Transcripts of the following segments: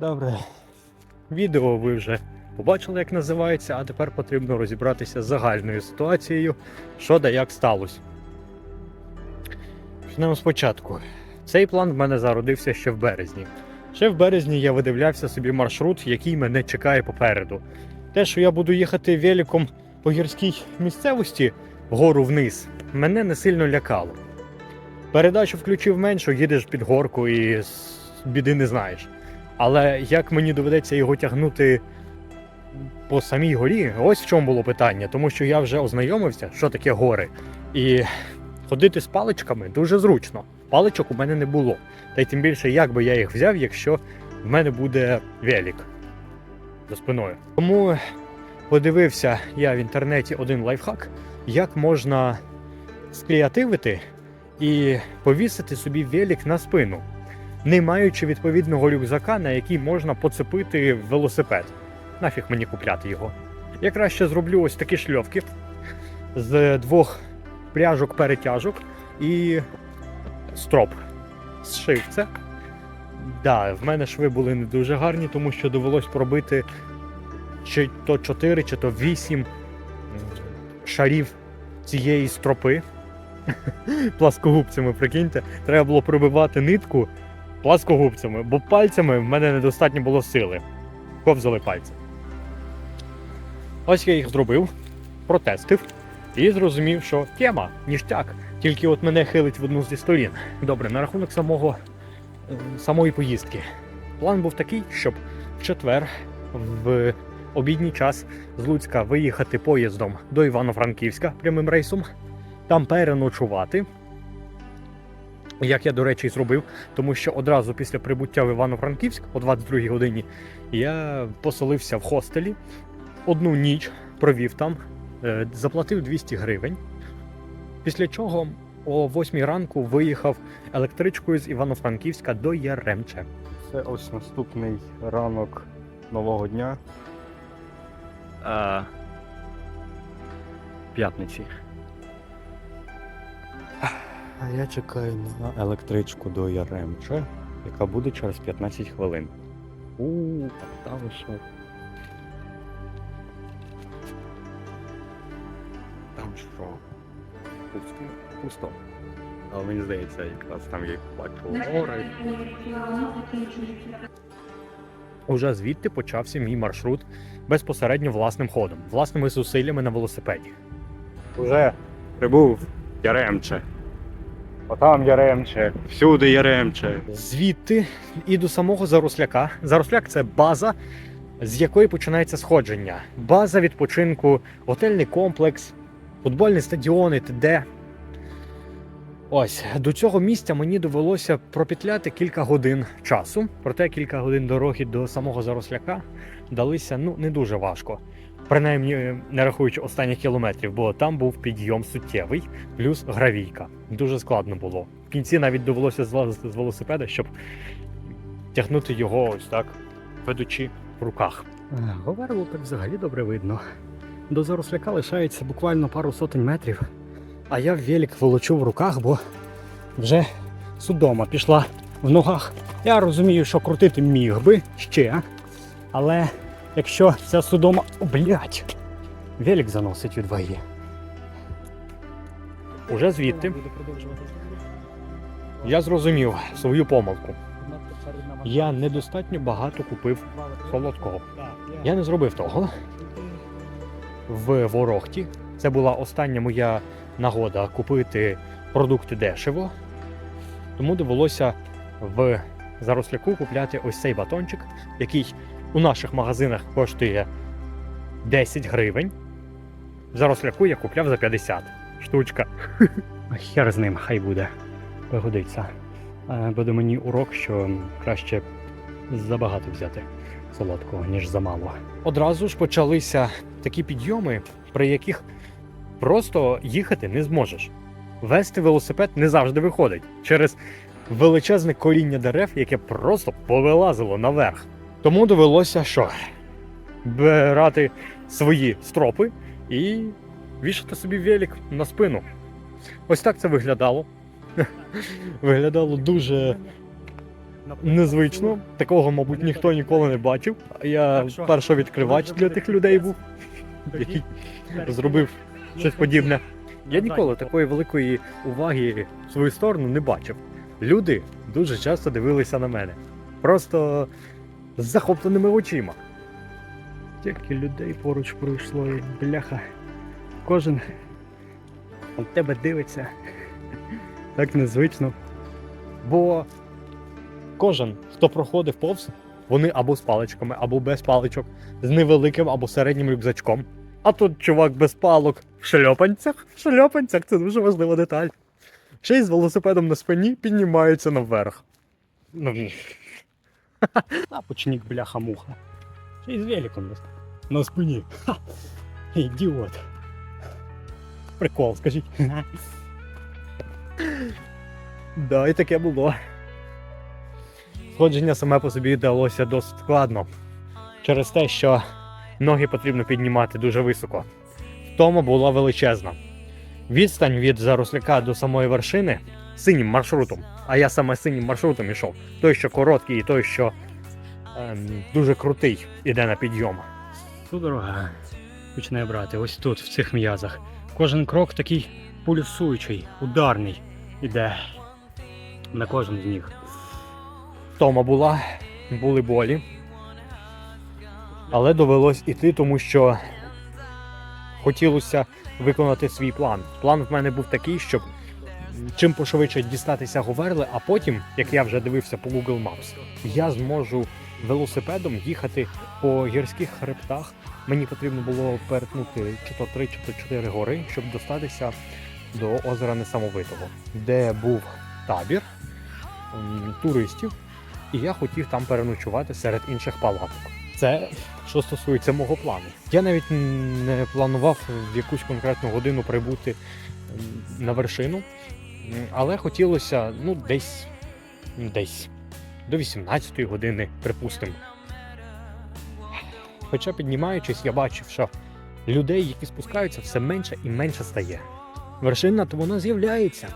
Добре. Відео ви вже побачили, як називається, а тепер потрібно розібратися з загальною ситуацією, що да як сталося. Почнемо спочатку. Цей план в мене зародився ще в березні. Ще в березні я видивлявся собі маршрут, який мене чекає попереду. Те, що я буду їхати великом по гірській місцевості вгору вниз, мене не сильно лякало. Передачу включив меншу, їдеш під горку і біди не знаєш. Але як мені доведеться його тягнути по самій горі, ось в чому було питання, тому що я вже ознайомився, що таке гори. І ходити з паличками дуже зручно. Паличок у мене не було. Та й тим більше, як би я їх взяв, якщо в мене буде велик за спиною. Тому подивився я в інтернеті один лайфхак, як можна скреативити і повісити собі велик на спину, не маючи відповідного рюкзака, на який можна поцепити велосипед. Нафіг мені купляти його. Я краще зроблю ось такі шльовки з двох пряжок перетяжок і строп. Зшив це. Да, в мене шви були не дуже гарні, тому що довелось пробити чи то 4, чи то 8 шарів цієї стропи. Пласкогубцями, прикиньте, треба було пробивати нитку пласкогубцями, бо пальцями в мене недостатньо було сили. Ковзали пальці. Ось я їх зробив, протестив і зрозумів, що тема ніштяк. Тільки от мене хилить в одну зі сторін. Добре, на рахунок самого е, самої поїздки. План був такий, щоб в четвер в обідній час з Луцька виїхати поїздом до Івано-Франківська прямим рейсом, там переночувати. Як я, до речі, і зробив, тому що одразу після прибуття в Івано-Франківськ о 22-й годині я поселився в хостелі, одну ніч провів там, е, заплатив 200 гривень. Після чого о 8 ранку виїхав електричкою з Івано-Франківська до Яремче. Це ось наступний ранок нового дня. Е, п'ятниці. А я чекаю на електричку до Яремче, яка буде через 15 хвилин. У, там що. Там що? Пусто. Пусто. Але мені здається, якраз там бачу гори. Уже звідти почався мій маршрут безпосередньо власним ходом, власними зусиллями на велосипеді. Уже прибув Яремче. Отам Яремче, всюди Яремче. Звідти і до самого Заросляка. Заросляк це база, з якої починається сходження. База відпочинку, готельний комплекс, футбольний стадіон і т.д. Ось до цього місця мені довелося пропетляти кілька годин часу. Проте кілька годин дороги до самого Заросляка далися ну не дуже важко. Принаймні, не рахуючи останніх кілометрів, бо там був підйом суттєвий, плюс гравійка. Дуже складно було. В кінці навіть довелося злазити з велосипеда, щоб тягнути його ось так, ведучи в руках. Говерло так взагалі добре видно. До Заросляка лишається буквально пару сотень метрів. А я велик волочу в руках, бо вже судома пішла в ногах. Я розумію, що крутити міг би ще, але якщо ця судома. О, блядь! Велик заносить від ваги. Уже звідти я зрозумів свою помилку. Я недостатньо багато купив солодкого. Я не зробив того в Ворохті. Це була остання моя нагода купити продукти дешево. Тому довелося в Заросляку купляти ось цей батончик, який у наших магазинах коштує 10 гривень. В Заросляку я купляв за 50 штучка. Хер з ним, хай буде. Пригодиться. Буде мені урок, що краще забагато взяти солодкого, ніж замало. Одразу ж почалися такі підйоми, при яких просто їхати не зможеш. Вести велосипед не завжди виходить через величезне коріння дерев, яке просто повилазило наверх. Тому довелося що? Брати свої стропи і вішати собі велик на спину. Ось так це виглядало. Виглядало дуже незвично. Такого, мабуть, ніхто ніколи не бачив. Я перший відкривач для тих людей був, який зробив щось подібне. Я ніколи такої великої уваги в свою сторону не бачив. Люди дуже часто дивилися на мене. Просто з захопленими очима. Тільки людей поруч пройшло, і бляха. Кожен на тебе дивиться. Так незвично. Бо кожен, хто проходив повз, вони або з паличками, або без паличок, з невеликим або середнім рюкзачком. А тут чувак без палок в шльопанцях. В шльопанцях це дуже важлива деталь. Ще й з велосипедом на спині піднімається наверх. Ну, бляха-муха. Ще й з великом на спині. Ха! Ідіот. прикол, скажіть. Да, і таке було. Сходження саме по собі далося досить складно. Через те, що ноги потрібно піднімати дуже високо. Втома була величезна. Відстань від заросляка до самої вершини синім маршрутом. А я саме синім маршрутом ішов. Той, що короткий, і той, що ем, дуже крутий, іде на підйом. Судорога починає брати ось тут, в цих м'язах. Кожен крок такий пульсуючий, ударний іде на кожен з них. Втома була, були болі. Але довелось іти, тому що хотілося виконати свій план. План в мене був такий, щоб чим пошвидше дістатися Говерли, а потім, як я вже дивився по Google Maps, я зможу велосипедом їхати по гірських хребтах. Мені потрібно було перетнути чи то 3, чи то 4 гори, щоб достатися до озера Несамовитого, де був табір туристів, і я хотів там переночувати серед інших палаток. Це що стосується мого плану. Я навіть не планував в якусь конкретну годину прибути на вершину, але хотілося ну десь десь до 18-ї години, припустимо. Хоча піднімаючись, я бачив, що людей, які спускаються, все менше і менше стає. Вершина то вона з'являється,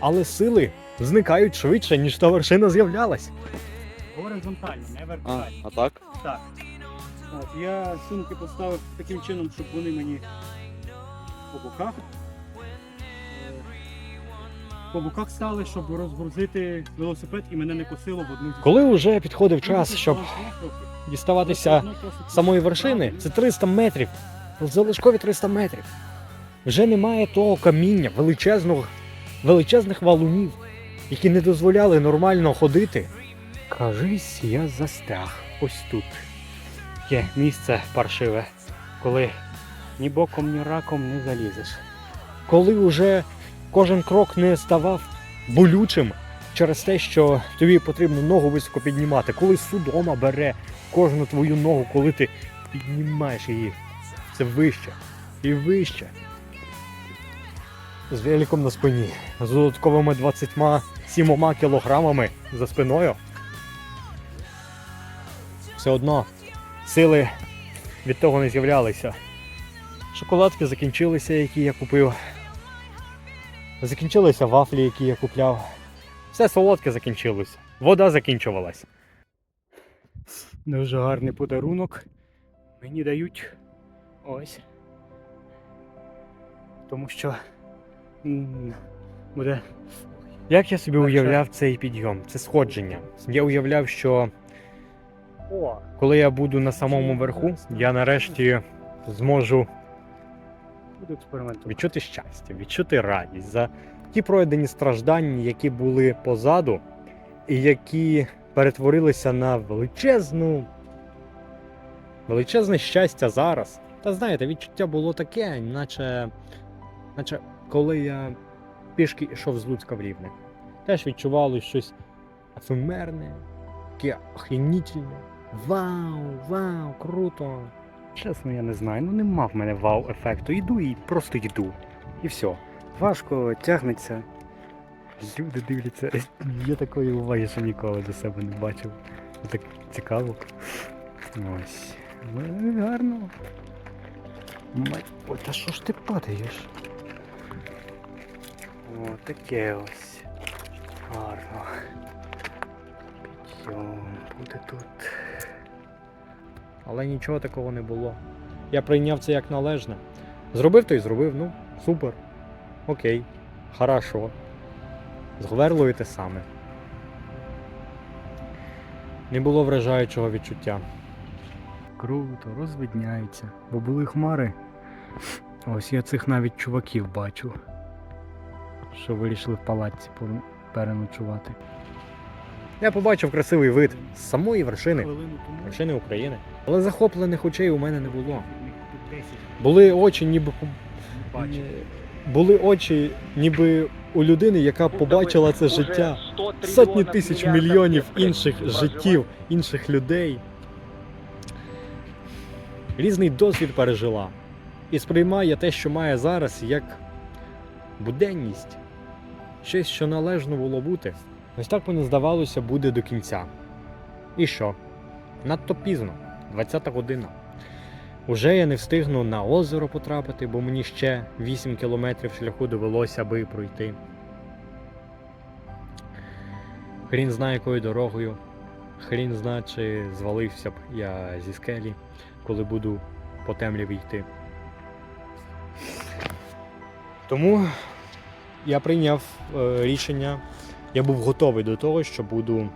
але сили зникають швидше, ніж та вершина з'являлась. Горизонтально, не А, вертикально. а так? Так. От, я сумки поставив таким чином, щоб вони мені по боках. По боках стали, щоб розгрузити велосипед і мене не косило в одну Коли вже підходив час, щоб діставатися самої вершини, це 300 метрів. Залишкові 300 метрів. Вже немає того каміння, величезного, величезних валунів, які не дозволяли нормально ходити. Кажись, я застряг ось тут. Є місце паршиве, коли ні боком, ні раком не залізеш. Коли вже кожен крок не ставав болючим через те, що тобі потрібно ногу високо піднімати, коли судома бере кожну твою ногу, коли ти піднімаєш її все вище і вище. З великом на спині, з додатковими 27 кілограмами за спиною. Все одно сили від того не з'являлися. Шоколадки закінчилися, які я купив. Закінчилися вафлі, які я купляв. Все солодке закінчилося. Вода закінчувалась. Дуже гарний подарунок. Мені дають ось. Тому що буде Як я собі Так, уявляв цей підйом, це сходження. Я уявляв, що коли я буду на самому верху, я нарешті зможу буде експеримент. відчути щастя, відчути радість за ті пройдені страждання, які були позаду, і які перетворилися на величезну, величезне щастя зараз. Та знаєте, відчуття було таке, наче, наче коли я пішки йшов з Луцька в Рівне. Теж відчувало щось ефемерне, таке охренітельне. Вау, вау, круто! Чесно, я не знаю. Ну нема в мене вау-ефекту. Йду і просто йду. І все. Важко тягнеться. Люди дивляться. Я такої уваги ще ніколи до себе не бачив. Так цікаво. Ось. Ну, Гарно. Мать, Ой, та що ж ти падаєш? О, таке ось. Гарно. Йо, буде тут. Але нічого такого не було. Я прийняв це як належне. Зробив то й зробив, ну, супер. Окей, хорошо. З Говерлою те саме. Не було вражаючого відчуття. Круто, розвидняється. Бо були хмари. Ось я цих навіть чуваків бачу. Що вирішили в палаці переночувати. Я побачив красивий вид з самої вершини, вершини України. Але захоплених очей у мене не було. Були очі, ніби були очі, ніби у людини, яка побачила це життя. Сотні тисяч мільйонів інших життів, інших людей. Різний досвід пережила. І сприймає те, що має зараз, як буденність. Щось, що належно було бути. Ось так мені здавалося, буде до кінця. І що? Надто пізно, 20 година. Уже я не встигну на озеро потрапити, бо мені ще 8 кілометрів шляху довелося би пройти. Хрін знає якою дорогою. Хрін знає, чи звалився б я зі скелі, коли буду по темряві йти. Тому я прийняв е, рішення, я був готовий до того, що буду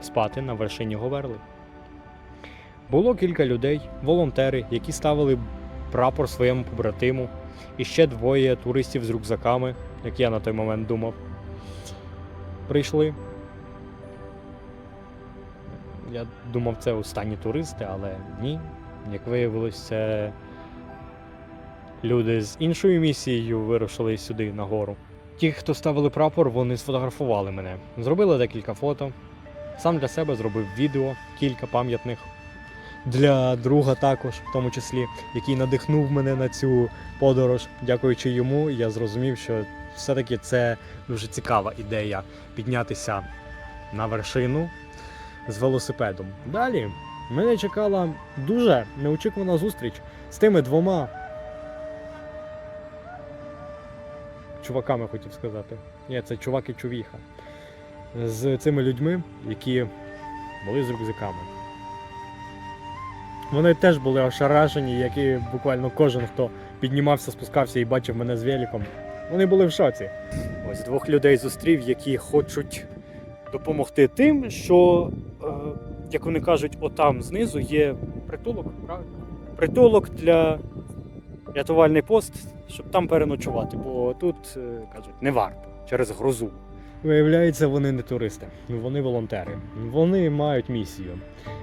спати на вершині Говерли. Було кілька людей, волонтери, які ставили прапор своєму побратиму, і ще двоє туристів з рюкзаками, як я на той момент думав. Прийшли. Я думав, це останні туристи, але ні. Як виявилось, це люди з іншою місією вирушили сюди нагору. Ті, хто ставили прапор, вони сфотографували мене. Зробили декілька фото. Сам для себе зробив відео, кілька пам'ятних. Для друга також, в тому числі, який надихнув мене на цю подорож. Дякуючи йому, я зрозумів, що все-таки це дуже цікава ідея піднятися на вершину з велосипедом. Далі мене чекала дуже неочікувана зустріч з тими двома чуваками, хотів сказати. Ні, це чувак і чувіха. З цими людьми, які були з рюкзаками. Вони теж були ошарашені, як і буквально кожен, хто піднімався, спускався і бачив мене з великом. Вони були в шоці. Ось двох людей зустрів, які хочуть допомогти тим, що, е, як вони кажуть, отам знизу є притулок, правильно? Притулок для рятувальний пост, щоб там переночувати, бо тут е, кажуть, не варто через грозу. Виявляється, вони не туристи, вони волонтери. Вони мають місію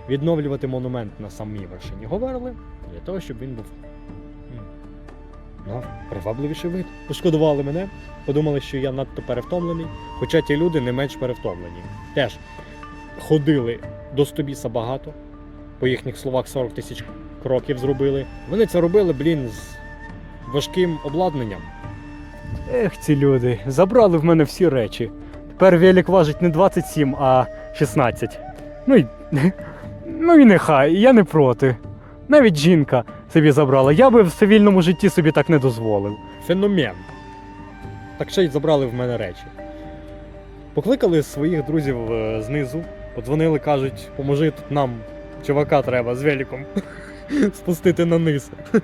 відновлювати монумент на самій вершині Говерли для того, щоб він був м, привабливіший вид. Пошкодували мене, подумали, що я надто перевтомлений, хоча ті люди не менш перевтомлені. Теж ходили до стобіса багато, по їхніх словах 40 тисяч кроків зробили. Вони це робили, блін, з важким обладнанням. Ех, ці люди, забрали в мене всі речі. Тепер велик важить не 27, а 16. Ну і Ну і нехай, я не проти. Навіть жінка собі забрала. Я би в цивільному житті собі так не дозволив. Феномен. Так ще й забрали в мене речі. Покликали своїх друзів е, знизу, подзвонили, кажуть, поможи тут нам, чувака треба з великом спустити на низ.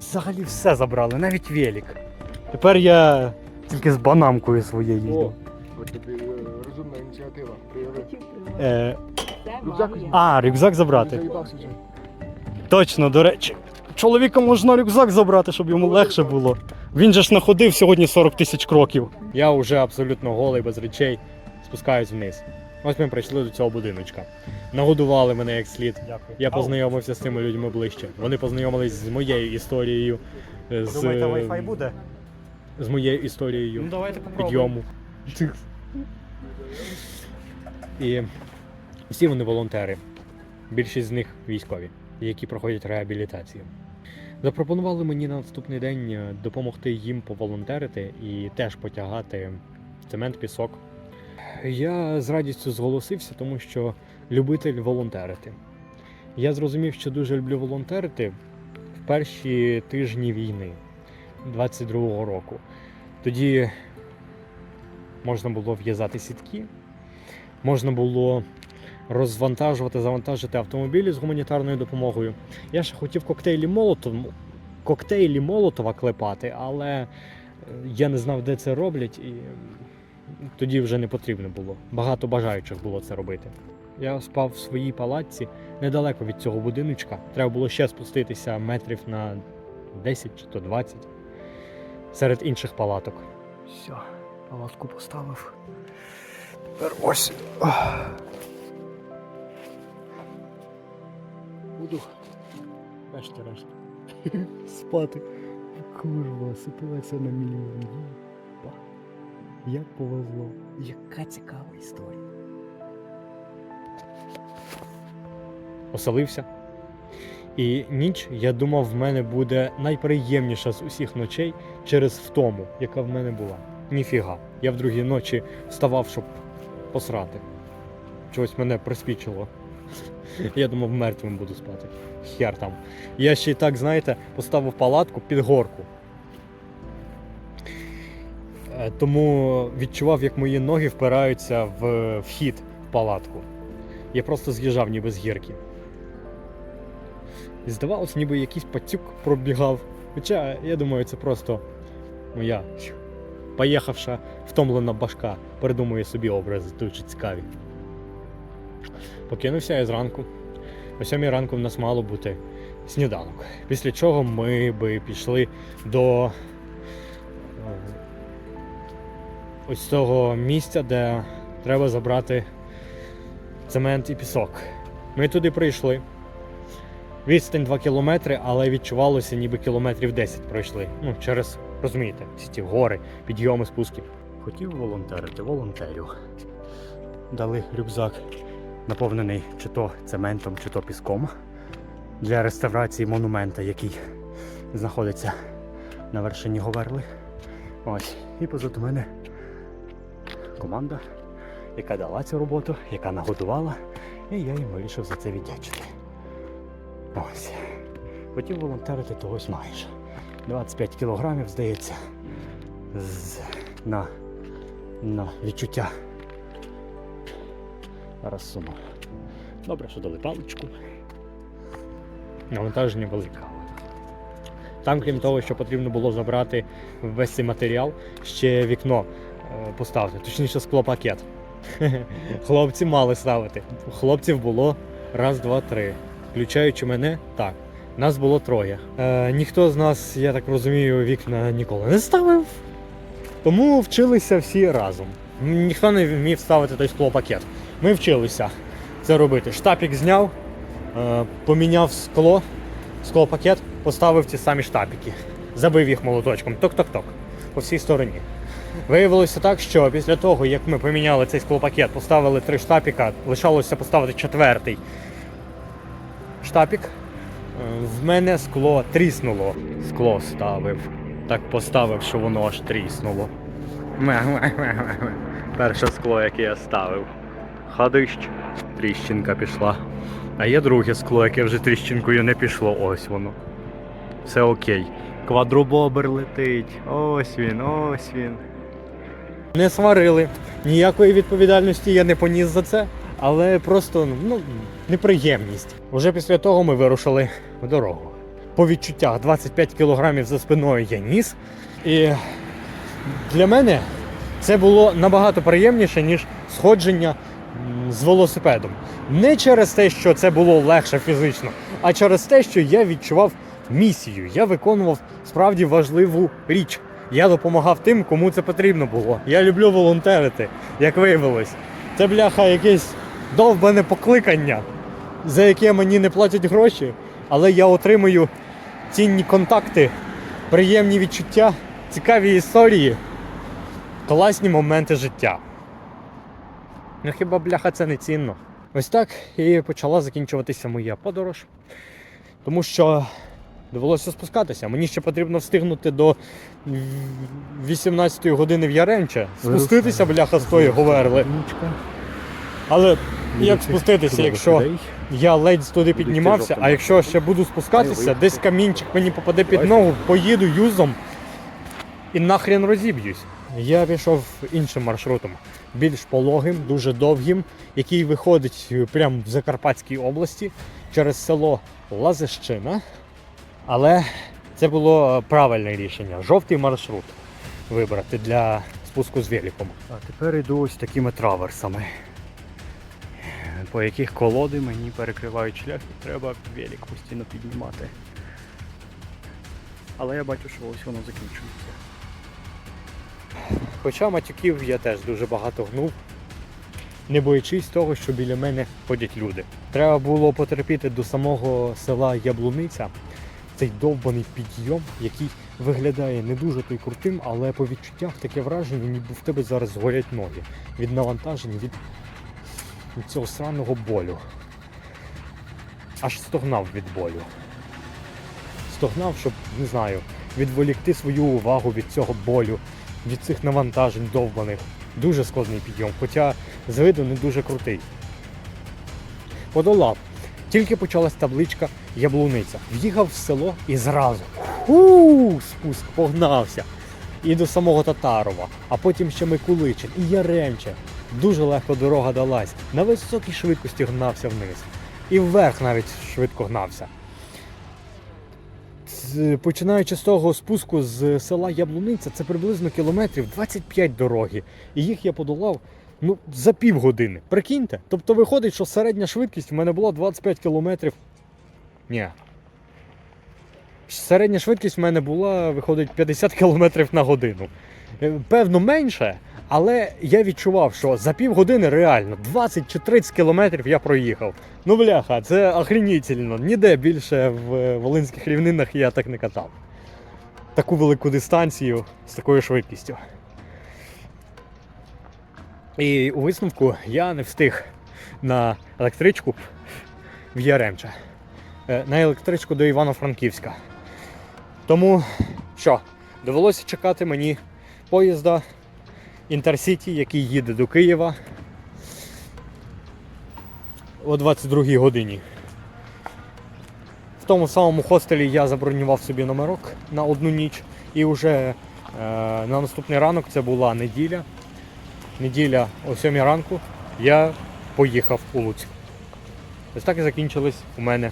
Взагалі все забрали, навіть велик. Тепер я тільки з банамкою своєю їду. Тобі е, розумна ініціатива. Прояви. Е, Рюкзак а, рюкзак забрати. Заїбався вже. Точно, до речі. Чоловіка можна рюкзак забрати, щоб йому легше було. Він же ж находив сьогодні 40 тисяч кроків. Я вже абсолютно голий, без речей, спускаюсь вниз. Ось ми прийшли до цього будиночка. Нагодували мене як слід. Дякую. Я познайомився з цими людьми ближче. Вони познайомились з моєю історією. З, Думаєте, Wi-Fi буде? з моєю історією Ну давайте попробуємо. підйому. І всі вони волонтери. Більшість з них військові, які проходять реабілітацію. Запропонували мені на наступний день е, допомогти їм поволонтерити і теж потягати цемент, пісок. Я з радістю зголосився, тому що любитель волонтерити. Я зрозумів, що дуже люблю волонтерити в перші тижні війни 22-го року. Тоді можна було в'язати сітки, можна було розвантажувати, завантажити автомобілі з гуманітарною допомогою. Я ще хотів коктейлі Молотова, коктейлі Молотова клепати, але е, я не знав, де це роблять, і тоді вже не потрібно було. Багато бажаючих було це робити. Я спав в своїй палатці недалеко від цього будиночка. Треба було ще спуститися метрів на 10 чи то 20 серед інших палаток. Все, палатку поставив. Тепер ось. Буду. Решта, решта. Спати. Курва, ситуація на мільйон. Як повезло. Яка цікава історія. Оселився. І ніч, я думав, в мене буде найприємніша з усіх ночей через втому, яка в мене була. Ніфіга. Я в другій ночі вставав, щоб посрати. Чогось мене приспічило. Я думав, мертвим буду спати. Хер там. Я ще й так, знаєте, поставив палатку під горку. Е, Тому відчував, як мої ноги впираються в вхід в палатку. Я просто з'їжджав ніби з гірки. І здавалось, ніби якийсь пацюк пробігав. Хоча, я думаю, це просто моя поїхавша втомлена башка придумує собі образи дуже цікаві. Покинувся я зранку. О сьомій ранку в нас мало бути сніданок. Після чого ми би пішли до е, ось того місця, де треба забрати цемент і пісок. Ми туди прийшли. Відстань 2 кілометри, але відчувалося, ніби кілометрів 10 пройшли. Ну, через, розумієте, всі ті гори, підйоми, спуски. Хотів волонтерити, волонтерю. Дали рюкзак, наповнений чи то цементом, чи то піском для реставрації монумента, який знаходиться на вершині Говерли. Ось. І позаду мене команда, яка дала цю роботу, яка нагодувала, і я їм вирішив за це віддячити. Ось. Хотів волонтерити, то ось маєш. 25 кілограмів, здається, з, на, на відчуття. Зараз суну. Добре, що дали паличку. Навантаження велике. Там, крім того, що потрібно було забрати весь цей матеріал, ще вікно е, поставити, точніше склопакет. Хлопці мали ставити. Хлопців було раз, два, три. Включаючи мене, так. Нас було троє. Е, ніхто з нас, я так розумію, вікна ніколи не ставив. Тому вчилися всі разом. Ніхто не вмів ставити той склопакет. Ми вчилися це робити. Штапік зняв, е, поміняв скло, склопакет, поставив ті самі штапіки, забив їх молоточком, ток-ток-ток, по всій стороні. Виявилося так, що після того, як ми поміняли цей склопакет, поставили три штапіка, лишалося поставити четвертий штапік. Е, В мене скло тріснуло. Скло ставив. Так поставив, що воно аж тріснуло. Перше скло, яке я ставив. Ходищ, тріщинка пішла. А є друге скло, яке вже тріщинкою не пішло. Ось воно. Все окей. Квадробобер летить. Ось він, ось він. Не сварили. Ніякої відповідальності я не поніс за це, але просто ну, неприємність. Уже після того ми вирушили в дорогу. По відчуттях 25 кілограмів за спиною я ніс. І для мене це було набагато приємніше, ніж сходження з велосипедом. Не через те, що це було легше фізично, а через те, що я відчував місію. Я виконував справді важливу річ. Я допомагав тим, кому це потрібно було. Я люблю волонтерити, як виявилось. Це бляха якесь довбане покликання, за яке мені не платять гроші, але я отримую цінні контакти, приємні відчуття, цікаві історії, класні моменти життя. Ну хіба бляха це не цінно? Ось так і почала закінчуватися моя подорож. Тому що довелося спускатися. Мені ще потрібно встигнути до 18 години в Яремче. Спуститися, бляха, з тої говерли. Але як спуститися, якщо я ледь туди піднімався, а якщо ще буду спускатися, десь камінчик мені попаде під ногу, поїду юзом і нахрен розіб'юсь. я пішов іншим маршрутом, більш пологим, дуже довгим, який виходить прямо в Закарпатській області через село Лазищина. Але це було правильне рішення. Жовтий маршрут вибрати для спуску з великом. А тепер йду ось такими траверсами, по яких колоди мені перекривають шлях і треба велик постійно піднімати. Але я бачу, що ось воно закінчується. Хоча матюків я теж дуже багато гнув, не боячись того, що біля мене ходять люди. Треба було потерпіти до самого села Яблуниця. Цей довбаний підйом, який виглядає не дуже той крутим, але по відчуттях таке враження, ніби в тебе зараз згорять ноги від навантажень, від, від цього сраного болю. Аж стогнав від болю. Стогнав, щоб, не знаю, відволікти свою увагу від цього болю, від цих навантажень довбаних. Дуже складний підйом, хоча з виду не дуже крутий. Подолав. Тільки почалась табличка Яблуниця. В'їхав в село і зразу. Ху, спуск погнався. І до самого Татарова, а потім ще Микуличин і Яремче. Дуже легко дорога далась. На високій швидкості гнався вниз. І вверх навіть швидко гнався. Починаючи з того спуску з села Яблуниця, це приблизно кілометрів 25 дороги. І їх я подолав ну, за півгодини. Прикиньте. Тобто виходить, що середня швидкість в мене була 25 кілометрів. Ні. Середня швидкість в мене була, виходить, 50 кілометрів на годину. Е, Певно, менше, але я відчував, що за півгодини реально 20 чи 30 кілометрів я проїхав. Ну, бляха, це охренітельно. Ніде більше в Волинських рівнинах я так не катав. Таку велику дистанцію з такою швидкістю. І у висновку я не встиг на електричку в Яремче. Е, На електричку до Івано-Франківська. Тому що, довелося чекати мені поїзда Інтерсіті, який їде до Києва о 22 годині. В тому самому хостелі я забронював собі номерок на одну ніч. І вже е, на наступний ранок це була неділя. Неділя о 7 ранку я поїхав у Луцьк. Ось так і закінчилась у мене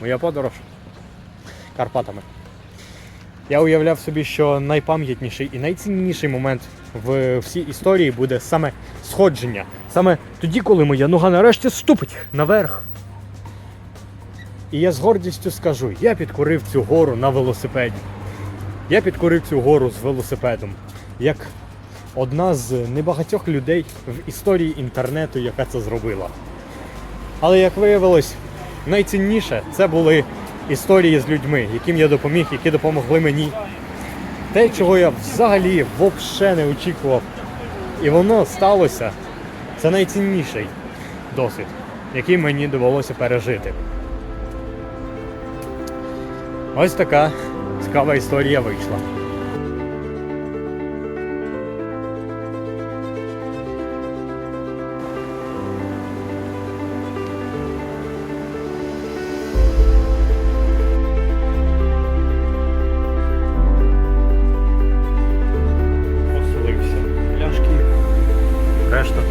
моя подорож Карпатами. Я уявляв собі, що найпам'ятніший і найцінніший момент в всій історії буде саме сходження. Саме тоді, коли моя нога нарешті ступить наверх. І я з гордістю скажу, я підкорив цю гору на велосипеді. Я підкорив цю гору з велосипедом. Як одна з небагатьох людей в історії інтернету, яка це зробила. Але як виявилось, найцінніше це були історії з людьми, яким я допоміг, які допомогли мені. Те, чого я взагалі взагалі не очікував. І воно сталося. Це найцінніший досвід, який мені довелося пережити. Ось така цікава історія вийшла.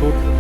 Тут,